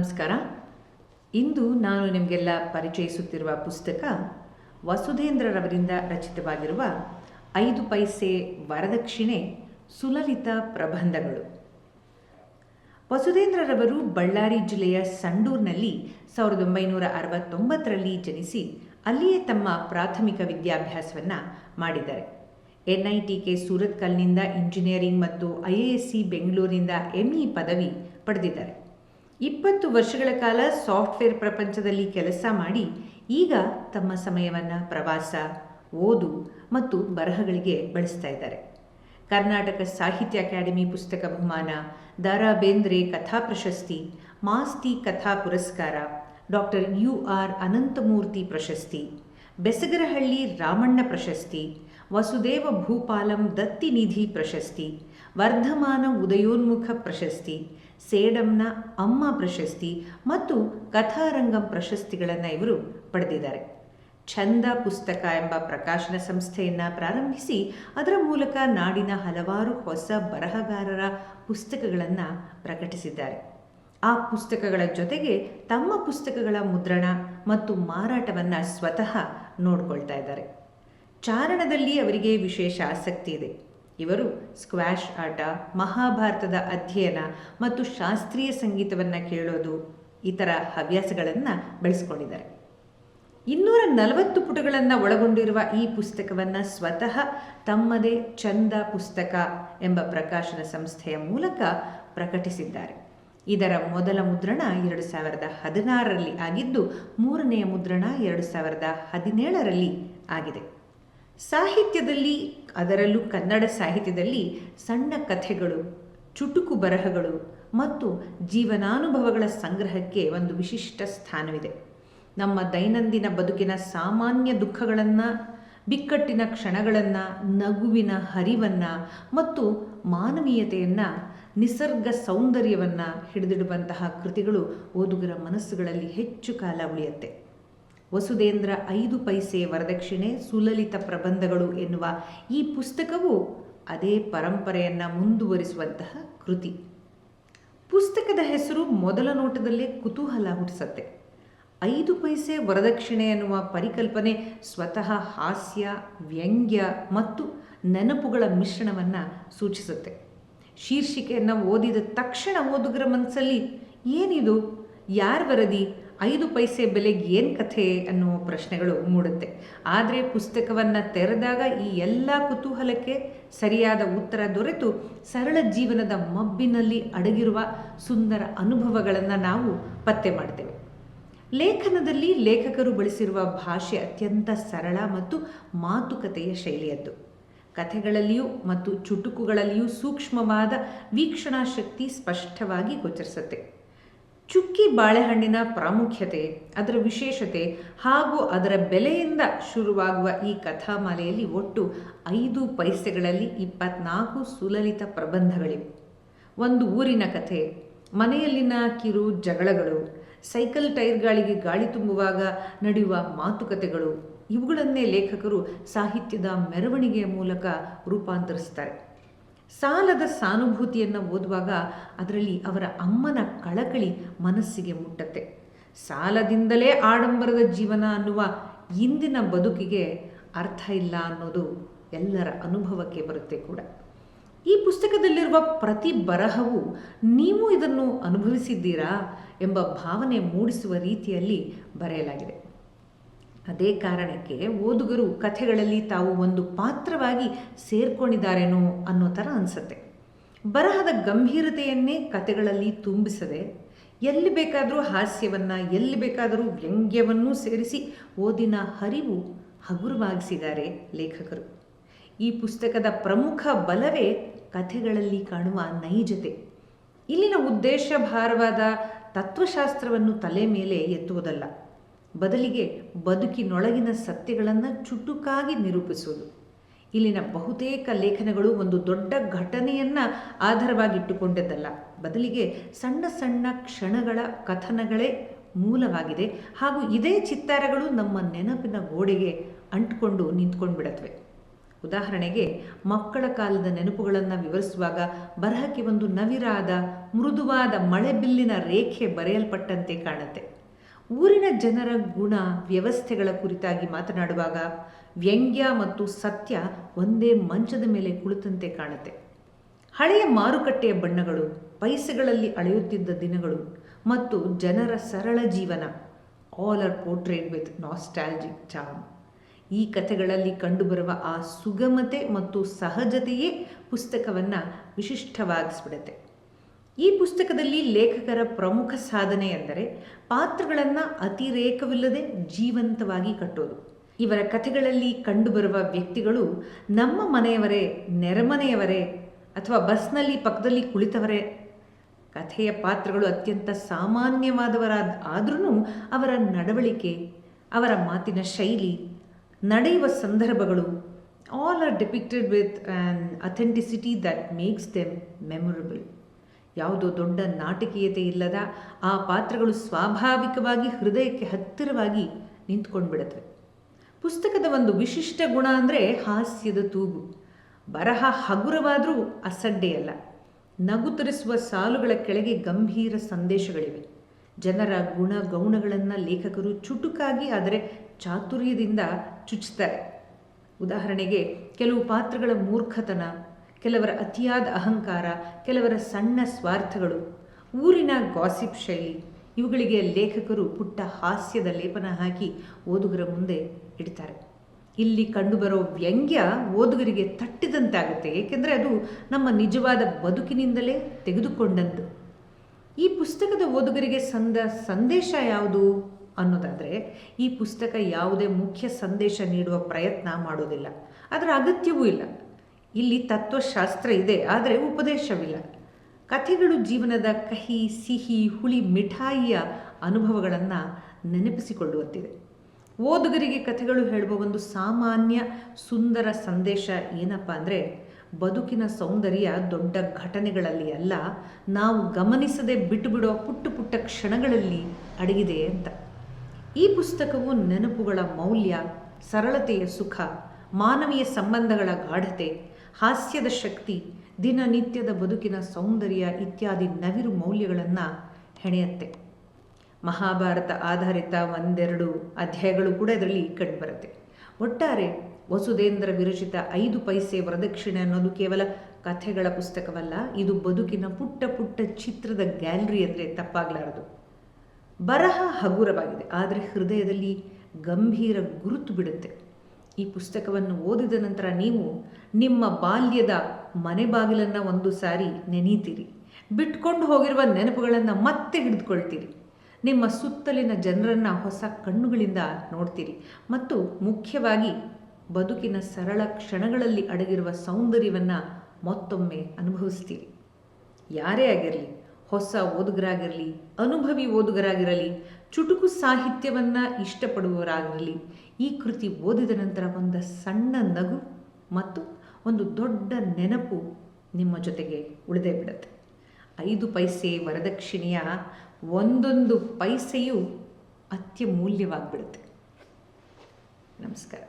ನಮಸ್ಕಾರ. ಇಂದು ನಾನು ನಿಮಗೆಲ್ಲ ಪರಿಚಯಿಸುತ್ತಿರುವ ಪುಸ್ತಕ ವಸುಧೇಂದ್ರರವರಿಂದ ರಚಿತವಾಗಿರುವ ಐದು ಪೈಸೆ ವರದಕ್ಷಿಣೆ ಸುಲಲಿತ ಪ್ರಬಂಧಗಳು. ವಸುಧೇಂದ್ರರವರು ಬಳ್ಳಾರಿ ಜಿಲ್ಲೆಯ ಸಂಡೂರಿನಲ್ಲಿ ಸಾವಿರದ ಒಂಬೈನೂರ ಅರವತ್ತೊಂಬತ್ತರಲ್ಲಿ ಜನಿಸಿ ಅಲ್ಲಿಯೇ ತಮ್ಮ ಪ್ರಾಥಮಿಕ ವಿದ್ಯಾಭ್ಯಾಸವನ್ನು ಮಾಡಿದ್ದಾರೆ. ಎನ್ ಐ ಟಿ ಕೆ ಸೂರತ್ಕಲ್ನಿಂದ ಇಂಜಿನಿಯರಿಂಗ್ ಮತ್ತು ಐ ಎ ಎಸ್ ಸಿ ಬೆಂಗಳೂರಿನಿಂದ ಎಂಇ ಪದವಿ ಪಡೆದಿದ್ದಾರೆ. ಇಪ್ಪತ್ತು ವರ್ಷಗಳ ಕಾಲ ಸಾಫ್ಟ್ವೇರ್ ಪ್ರಪಂಚದಲ್ಲಿ ಕೆಲಸ ಮಾಡಿ, ಈಗ ತಮ್ಮ ಸಮಯವನ್ನು ಪ್ರವಾಸ, ಓದು ಮತ್ತು ಬರಹಗಳಿಗೆ ಬಳಸ್ತಾ ಇದ್ದಾರೆ. ಕರ್ನಾಟಕ ಸಾಹಿತ್ಯ ಅಕಾಡೆಮಿ ಪುಸ್ತಕ ಬಹುಮಾನ ದಾರಾ ಬೇಂದ್ರೆ ಕಥಾ ಪ್ರಶಸ್ತಿ, ಮಾಸ್ತಿ ಕಥಾ ಪುರಸ್ಕಾರ, ಡಾಕ್ಟರ್ ಯು ಆರ್ ಅನಂತಮೂರ್ತಿ ಪ್ರಶಸ್ತಿ, ಬೆಸಗರಹಳ್ಳಿ ರಾಮಣ್ಣ ಪ್ರಶಸ್ತಿ, ವಸುದೇವ ಭೂಪಾಲಂ ದತ್ತಿ ನಿಧಿ ಪ್ರಶಸ್ತಿ ವರ್ಧಮಾನ ಉದಯೋನ್ಮುಖ ಪ್ರಶಸ್ತಿ, ಸೇಡಂನ ಅಮ್ಮ ಪ್ರಶಸ್ತಿ ಮತ್ತು ಕಥಾರಂಗಂ ಪ್ರಶಸ್ತಿಗಳನ್ನು ಇವರು ಪಡೆದಿದ್ದಾರೆ. ಛಂದ ಪುಸ್ತಕ ಎಂಬ ಪ್ರಕಾಶನ ಸಂಸ್ಥೆಯನ್ನು ಪ್ರಾರಂಭಿಸಿ ಅದರ ಮೂಲಕ ನಾಡಿನ ಹಲವಾರು ಹೊಸ ಬರಹಗಾರರ ಪುಸ್ತಕಗಳನ್ನು ಪ್ರಕಟಿಸಿದ್ದಾರೆ. ಆ ಪುಸ್ತಕಗಳ ಜೊತೆಗೆ ತಮ್ಮ ಪುಸ್ತಕಗಳ ಮುದ್ರಣ ಮತ್ತು ಮಾರಾಟವನ್ನು ಸ್ವತಃ ನೋಡ್ಕೊಳ್ತಾ ಇದ್ದಾರೆ. ಚಾರಣದಲ್ಲಿ ಅವರಿಗೆ ವಿಶೇಷ ಆಸಕ್ತಿ ಇದೆ. ಇವರು ಸ್ಕ್ವಾಷ್ ಆಟ, ಮಹಾಭಾರತದ ಅಧ್ಯಯನ ಮತ್ತು ಶಾಸ್ತ್ರೀಯ ಸಂಗೀತವನ್ನು ಕೇಳೋದು ಇತರ ಹವ್ಯಾಸಗಳನ್ನು ಬೆಳೆಸ್ಕೊಂಡಿದ್ದಾರೆ. ಇನ್ನೂರ ನಲವತ್ತು ಪುಟಗಳನ್ನು ಒಳಗೊಂಡಿರುವ ಈ ಪುಸ್ತಕವನ್ನು ಸ್ವತಃ ತಮ್ಮದೇ ಚಂದ ಪುಸ್ತಕ ಎಂಬ ಪ್ರಕಾಶನ ಸಂಸ್ಥೆಯ ಮೂಲಕ ಪ್ರಕಟಿಸಿದ್ದಾರೆ. ಇದರ ಮೊದಲ ಮುದ್ರಣ ಎರಡು ಸಾವಿರದ ಹದಿನಾರರಲ್ಲಿ ಆಗಿದ್ದು, ಮೂರನೆಯ ಮುದ್ರಣ ಎರಡು ಸಾವಿರದ ಹದಿನೇಳರಲ್ಲಿ ಆಗಿದೆ. ಸಾಹಿತ್ಯದಲ್ಲಿ, ಅದರಲ್ಲೂ ಕನ್ನಡ ಸಾಹಿತ್ಯದಲ್ಲಿ ಸಣ್ಣ ಕಥೆಗಳು, ಚುಟುಕು ಬರಹಗಳು ಮತ್ತು ಜೀವನಾನುಭವಗಳ ಸಂಗ್ರಹಕ್ಕೆ ಒಂದು ವಿಶಿಷ್ಟ ಸ್ಥಾನವಿದೆ. ನಮ್ಮ ದೈನಂದಿನ ಬದುಕಿನ ಸಾಮಾನ್ಯ ದುಃಖಗಳನ್ನು, ಬಿಕ್ಕಟ್ಟಿನ ಕ್ಷಣಗಳನ್ನು, ನಗುವಿನ ಹರಿವನ್ನು ಮತ್ತು ಮಾನವೀಯತೆಯನ್ನು, ನಿಸರ್ಗ ಸೌಂದರ್ಯವನ್ನು ಹಿಡಿದಿಡುವಂತಹ ಕೃತಿಗಳು ಓದುಗರ ಮನಸ್ಸುಗಳಲ್ಲಿ ಹೆಚ್ಚು ಕಾಲ ಉಳಿಯುತ್ತೆ. ವಸುಧೇಂದ್ರ ಐದು ಪೈಸೆ ವರದಕ್ಷಿಣೆ ಸುಲಲಿತ ಪ್ರಬಂಧಗಳು ಎನ್ನುವ ಈ ಪುಸ್ತಕವು ಅದೇ ಪರಂಪರೆಯನ್ನು ಮುಂದುವರಿಸುವಂತಹ ಕೃತಿ. ಪುಸ್ತಕದ ಹೆಸರು ಮೊದಲ ನೋಟದಲ್ಲೇ ಕುತೂಹಲ ಹುಟ್ಟಿಸತ್ತೆ. ಐದು ಪೈಸೆ ವರದಕ್ಷಿಣೆ ಎನ್ನುವ ಪರಿಕಲ್ಪನೆ ಸ್ವತಃ ಹಾಸ್ಯ, ವ್ಯಂಗ್ಯ ಮತ್ತು ನೆನಪುಗಳ ಮಿಶ್ರಣವನ್ನು ಸೂಚಿಸುತ್ತೆ. ಶೀರ್ಷಿಕೆಯನ್ನು ಓದಿದ ತಕ್ಷಣ ಓದುಗರ ಮನಸ್ಸಲ್ಲಿ ಏನಿದು? ಯಾರ ವರದಿ? ಐದು ಪೈಸೆ ಬೆಲೆಗೆ ಏನು ಕಥೆ ಅನ್ನುವ ಪ್ರಶ್ನೆಗಳು ಮೂಡುತ್ತೆ. ಆದರೆ ಪುಸ್ತಕವನ್ನು ತೆರೆದಾಗ ಈ ಎಲ್ಲ ಕುತೂಹಲಕ್ಕೆ ಸರಿಯಾದ ಉತ್ತರ ದೊರೆತು ಸರಳ ಜೀವನದ ಮಬ್ಬಿನಲ್ಲಿ ಅಡಗಿರುವ ಸುಂದರ ಅನುಭವಗಳನ್ನು ನಾವು ಪತ್ತೆ ಮಾಡ್ತೇವೆ. ಲೇಖನದಲ್ಲಿ ಲೇಖಕರು ಬಳಸಿರುವ ಭಾಷೆ ಅತ್ಯಂತ ಸರಳ ಮತ್ತು ಮಾತುಕತೆಯ ಶೈಲಿಯದ್ದು. ಕಥೆಗಳಲ್ಲಿಯೂ ಮತ್ತು ಚುಟುಕುಗಳಲ್ಲಿಯೂ ಸೂಕ್ಷ್ಮವಾದ ವೀಕ್ಷಣಾ ಶಕ್ತಿ ಸ್ಪಷ್ಟವಾಗಿ ಗೋಚರಿಸುತ್ತೆ. ಚುಕ್ಕಿ ಬಾಳೆಹಣ್ಣಿನ ಪ್ರಾಮುಖ್ಯತೆ, ಅದರ ವಿಶೇಷತೆ ಹಾಗೂ ಅದರ ಬೆಲೆಯಿಂದ ಶುರುವಾಗುವ ಈ ಕಥಾಮಾಲೆಯಲ್ಲಿ ಒಟ್ಟು ಐದು ಪೈಸೆಗಳಲ್ಲಿ ಇಪ್ಪತ್ನಾಲ್ಕು ಸುಲಲಿತ ಪ್ರಬಂಧಗಳಿವೆ. ಒಂದು ಊರಿನ ಕಥೆ, ಮನೆಯಲ್ಲಿನ ಕಿರು ಜಗಳಗಳು, ಸೈಕಲ್ ಟೈರ್ಗಳಿಗೆ ಗಾಳಿ ತುಂಬುವಾಗ ನಡೆಯುವ ಮಾತುಕತೆಗಳು, ಇವುಗಳನ್ನೇ ಲೇಖಕರು ಸಾಹಿತ್ಯದ ಮೆರವಣಿಗೆಯ ಮೂಲಕ ರೂಪಾಂತರಿಸ್ತಾರೆ ಸಾಲದ ಸಾನುಭೂತಿಯನ್ನು ಓದುವಾಗ ಅದರಲ್ಲಿ ಅವರ ಅಮ್ಮನ ಕಳಕಳಿ ಮನಸ್ಸಿಗೆ ಮುಟ್ಟತ್ತೆ. ಸಾಲದಿಂದಲೇ ಆಡಂಬರದ ಜೀವನ ಅನ್ನುವ ಇಂದಿನ ಬದುಕಿಗೆ ಅರ್ಥ ಇಲ್ಲ ಅನ್ನೋದು ಎಲ್ಲರ ಅನುಭವಕ್ಕೆ ಬರುತ್ತೆ ಕೂಡ. ಈ ಪುಸ್ತಕದಲ್ಲಿರುವ ಪ್ರತಿ ಬರಹವು ನೀವು ಇದನ್ನು ಅನುಭವಿಸಿದ್ದೀರಾ ಎಂಬ ಭಾವನೆ ಮೂಡಿಸುವ ರೀತಿಯಲ್ಲಿ ಬರೆಯಲಾಗಿದೆ. ಅದೇ ಕಾರಣಕ್ಕೆ ಓದುಗರು ಕಥೆಗಳಲ್ಲಿ ತಾವು ಒಂದು ಪಾತ್ರವಾಗಿ ಸೇರ್ಕೊಂಡಿದ್ದಾರೇನೋ ಅನ್ನೋ ಥರ ಅನಿಸುತ್ತೆ. ಬರಹದ ಗಂಭೀರತೆಯನ್ನೇ ಕಥೆಗಳಲ್ಲಿ ತುಂಬಿಸದೆ ಎಲ್ಲಿ ಬೇಕಾದರೂ ಹಾಸ್ಯವನ್ನು, ಎಲ್ಲಿ ಬೇಕಾದರೂ ವ್ಯಂಗ್ಯವನ್ನೂ ಸೇರಿಸಿ ಓದಿನ ಹರಿವು ಹಗುರವಾಗಿಸಿದ್ದಾರೆ ಲೇಖಕರು. ಈ ಪುಸ್ತಕದ ಪ್ರಮುಖ ಬಲವೇ ಕಥೆಗಳಲ್ಲಿ ಕಾಣುವ ನೈಜತೆ. ಇಲ್ಲಿನ ಉದ್ದೇಶ ಭಾರವಾದ ತತ್ವಶಾಸ್ತ್ರವನ್ನು ತಲೆ ಮೇಲೆ ಎತ್ತುವುದಲ್ಲ. ಬದಲಿಗೆ ಬದುಕಿನೊಳಗಿನ ಸತ್ಯಗಳನ್ನು ಚುಟುಕಾಗಿ ನಿರೂಪಿಸುವುದು. ಇಲ್ಲಿನ ಬಹುತೇಕ ಲೇಖನಗಳು ಒಂದು ದೊಡ್ಡ ಘಟನೆಯನ್ನು ಆಧಾರವಾಗಿಟ್ಟುಕೊಂಡದ್ದಲ್ಲ. ಬದಲಿಗೆ ಸಣ್ಣ ಸಣ್ಣ ಕ್ಷಣಗಳ ಕಥನಗಳೇ ಮೂಲವಾಗಿದೆ. ಹಾಗೂ ಇದೇ ಚಿತ್ತಾರಗಳು ನಮ್ಮ ನೆನಪಿನ ಗೋಡೆಗೆ ಅಂಟ್ಕೊಂಡು ನಿಂತ್ಕೊಂಡು ಬಿಡತ್ವೆ ಉದಾಹರಣೆಗೆ, ಮಕ್ಕಳ ಕಾಲದ ನೆನಪುಗಳನ್ನು ವಿವರಿಸುವಾಗ ಬರಹಕ್ಕೆ ಒಂದು ನವಿರಾದ, ಮೃದುವಾದ ಮಳೆಬಿಲ್ಲಿನ ರೇಖೆ ಬರೆಯಲ್ಪಟ್ಟಂತೆ ಕಾಣುತ್ತೆ. ಊರಿನ ಜನರ ಗುಣ, ವ್ಯವಸ್ಥೆಗಳ ಕುರಿತಾಗಿ ಮಾತನಾಡುವಾಗ ವ್ಯಂಗ್ಯ ಮತ್ತು ಸತ್ಯ ಒಂದೇ ಮಂಚದ ಮೇಲೆ ಕುಳಿತಂತೆ ಕಾಣುತ್ತೆ. ಹಳೆಯ ಮಾರುಕಟ್ಟೆಯ ಬಣ್ಣಗಳು, ಪೈಸೆಗಳಲ್ಲಿ ಅಳೆಯುತ್ತಿದ್ದ ದಿನಗಳು ಮತ್ತು ಜನರ ಸರಳ ಜೀವನ. All are portrayed with nostalgic charm ಈ ಕಥೆಗಳಲ್ಲಿ ಕಂಡುಬರುವ ಆ ಸುಗಮತೆ ಮತ್ತು ಸಹಜತೆಯೇ ಪುಸ್ತಕವನ್ನು ವಿಶಿಷ್ಟವಾಗಿಸ್ಬಿಡುತ್ತೆ. ಈ ಪುಸ್ತಕದಲ್ಲಿ ಲೇಖಕರ ಪ್ರಮುಖ ಸಾಧನೆ ಎಂದರೆ ಪಾತ್ರಗಳನ್ನು ಅತಿರೇಕವಿಲ್ಲದೆ ಜೀವಂತವಾಗಿ ಕಟ್ಟೋದು. ಇವರ ಕಥೆಗಳಲ್ಲಿ ಕಂಡುಬರುವ ವ್ಯಕ್ತಿಗಳು ನಮ್ಮ ಮನೆಯವರೇ, ನೆರೆಮನೆಯವರೇ ಅಥವಾ ಬಸ್ನಲ್ಲಿ ಪಕ್ಕದಲ್ಲಿ ಕುಳಿತವರೇ. ಕಥೆಯ ಪಾತ್ರಗಳು ಅತ್ಯಂತ ಸಾಮಾನ್ಯವಾದವರಾದ ಆದ್ರೂ ಅವರ ನಡವಳಿಕೆ, ಅವರ ಮಾತಿನ ಶೈಲಿ, ನಡೆಯುವ ಸಂದರ್ಭಗಳು all are depicted with an authenticity that makes them memorable ಯಾವುದೋ ದೊಡ್ಡ ನಾಟಕೀಯತೆ ಇಲ್ಲದ ಆ ಪಾತ್ರಗಳು ಸ್ವಾಭಾವಿಕವಾಗಿ ಹೃದಯಕ್ಕೆ ಹತ್ತಿರವಾಗಿ ನಿಂತ್ಕೊಂಡು ಬಿಡುತ್ತವೆ ಪುಸ್ತಕದ ಒಂದು ವಿಶಿಷ್ಟ ಗುಣ ಅಂದರೆ ಹಾಸ್ಯದ ತೂಗು. ಬರಹ ಹಗುರವಾದರೂ ಅಸಡ್ಡೆಯಲ್ಲ. ನಗು ತರಿಸುವ ಸಾಲುಗಳ ಕೆಳಗೆ ಗಂಭೀರ ಸಂದೇಶಗಳಿವೆ. ಜನರ ಗುಣ ಗೌಣಗಳನ್ನು ಲೇಖಕರು ಚುಟುಕಾಗಿ ಆದರೆ ಚಾತುರ್ಯದಿಂದ ಚುಚ್ಚುತ್ತಾರೆ ಉದಾಹರಣೆಗೆ, ಕೆಲವು ಪಾತ್ರಗಳ ಮೂರ್ಖತನ ಕೆಲವರ ಅತಿಯಾದ ಅಹಂಕಾರ, ಕೆಲವರ ಸಣ್ಣ ಸ್ವಾರ್ಥಗಳು, ಊರಿನ ಗಾಸಿಪ್ ಶೈಲಿ, ಇವುಗಳಿಗೆ ಲೇಖಕರು ಪುಟ್ಟ ಹಾಸ್ಯದ ಲೇಪನ ಹಾಕಿ ಓದುಗರ ಮುಂದೆ ಇಡ್ತಾರೆ. ಇಲ್ಲಿ ಕಂಡುಬರೋ ವ್ಯಂಗ್ಯ ಓದುಗರಿಗೆ ತಟ್ಟಿದಂತಾಗುತ್ತೆ, ಏಕೆಂದರೆ ಅದು ನಮ್ಮ ನಿಜವಾದ ಬದುಕಿನಿಂದಲೇ ತೆಗೆದುಕೊಂಡದ್ದು. ಈ ಪುಸ್ತಕದ ಓದುಗರಿಗೆ ಸಂದ ಸಂದೇಶ ಯಾವುದು ಅನ್ನೋದಾದರೆ, ಈ ಪುಸ್ತಕ ಯಾವುದೇ ಮುಖ್ಯ ಸಂದೇಶ ನೀಡುವ ಪ್ರಯತ್ನ ಮಾಡೋದಿಲ್ಲ. ಅದರ ಅಗತ್ಯವೂ ಇಲ್ಲ. ಇಲ್ಲಿ ತತ್ವಶಾಸ್ತ್ರ ಇದೆ, ಆದರೆ ಉಪದೇಶವಿಲ್ಲ. ಕಥೆಗಳು ಜೀವನದ ಕಹಿ, ಸಿಹಿ, ಹುಳಿ, ಮಿಠಾಯಿಯ ಅನುಭವಗಳನ್ನು ನೆನಪಿಸಿಕೊಳ್ಳುವಂತಿದೆ. ಓದುಗರಿಗೆ ಕಥೆಗಳು ಹೇಳುವ ಒಂದು ಸಾಮಾನ್ಯ, ಸುಂದರ ಸಂದೇಶ ಏನಪ್ಪ ಅಂದರೆ, ಬದುಕಿನ ಸೌಂದರ್ಯ ದೊಡ್ಡ ಘಟನೆಗಳಲ್ಲಿ ಅಲ್ಲ, ನಾವು ಗಮನಿಸದೆ ಬಿಟ್ಟುಬಿಡೋ ಪುಟ್ಟ ಪುಟ್ಟ ಕ್ಷಣಗಳಲ್ಲಿ ಅಡಗಿದೆ ಅಂತ. ಈ ಪುಸ್ತಕವು ನೆನಪುಗಳ ಮೌಲ್ಯ, ಸರಳತೆಯ ಸುಖ, ಮಾನವೀಯ ಸಂಬಂಧಗಳ ಗಾಢತೆ ಹಾಸ್ಯದ ಶಕ್ತಿ, ದಿನನಿತ್ಯದ ಬದುಕಿನ ಸೌಂದರ್ಯ ಇತ್ಯಾದಿ ನವಿರು ಮೌಲ್ಯಗಳನ್ನು ಹೆಣೆಯುತ್ತೆ. ಮಹಾಭಾರತ ಆಧಾರಿತ ಒಂದೆರಡು ಅಧ್ಯಾಯಗಳು ಕೂಡ ಇದರಲ್ಲಿ ಕಂಡುಬರುತ್ತೆ ಒಟ್ಟಾರೆ ವಸುಧೇಂದ್ರ ವಿರಚಿತ ಐದು ಪೈಸೆ ವರದಕ್ಷಿಣೆ ಅನ್ನೋದು ಕೇವಲ ಕಥೆಗಳ ಪುಸ್ತಕವಲ್ಲ, ಇದು ಬದುಕಿನ ಪುಟ್ಟ ಪುಟ್ಟ ಚಿತ್ರದ ಗ್ಯಾಲರಿ ಅಂದರೆ ತಪ್ಪಾಗಲಾರದು. ಬರಹ ಹಗುರವಾಗಿದೆ, ಆದರೆ ಹೃದಯದಲ್ಲಿ ಗಂಭೀರ ಗುರುತು ಬಿಡುತ್ತೆ. ಈ ಪುಸ್ತಕವನ್ನು ಓದಿದ ನಂತರ ನೀವು ನಿಮ್ಮ ಬಾಲ್ಯದ ಮನೆ ಬಾಗಿಲನ್ನು ಒಂದು ಸಾರಿ ನೆನೀತೀರಿ. ಬಿಟ್ಕೊಂಡು ಹೋಗಿರುವ ನೆನಪುಗಳನ್ನು ಮತ್ತೆ ಹಿಡಿದುಕೊಳ್ತೀರಿ. ನಿಮ್ಮ ಸುತ್ತಲಿನ ಜನರನ್ನು ಹೊಸ ಕಣ್ಣುಗಳಿಂದ ನೋಡ್ತೀರಿ. ಮತ್ತು ಮುಖ್ಯವಾಗಿ ಬದುಕಿನ ಸರಳ ಕ್ಷಣಗಳಲ್ಲಿ ಅಡಗಿರುವ ಸೌಂದರ್ಯವನ್ನು ಮತ್ತೊಮ್ಮೆ ಅನುಭವಿಸ್ತೀರಿ. ಯಾರೇ ಆಗಿರಲಿ ಹೊಸ ಓದುಗರಾಗಿರಲಿ, ಅನುಭವಿ ಓದುಗರಾಗಿರಲಿ, ಚುಟುಕು ಸಾಹಿತ್ಯವನ್ನು ಇಷ್ಟಪಡುವವರಾಗಿರಲಿ, ಈ ಕೃತಿ ಓದಿದ ನಂತರ ಒಂದು ಸಣ್ಣ ನಗು ಮತ್ತು ಒಂದು ದೊಡ್ಡ ನೆನಪು ನಿಮ್ಮ ಜೊತೆಗೆ ಉಳಿದೇ ಬಿಡುತ್ತೆ. ಐದು ಪೈಸೆ ವರದಕ್ಷಿಣೆಯ ಒಂದೊಂದು ಪೈಸೆಯು ಅತ್ಯಮೂಲ್ಯವಾಗಿಬಿಡುತ್ತೆ. ನಮಸ್ಕಾರ.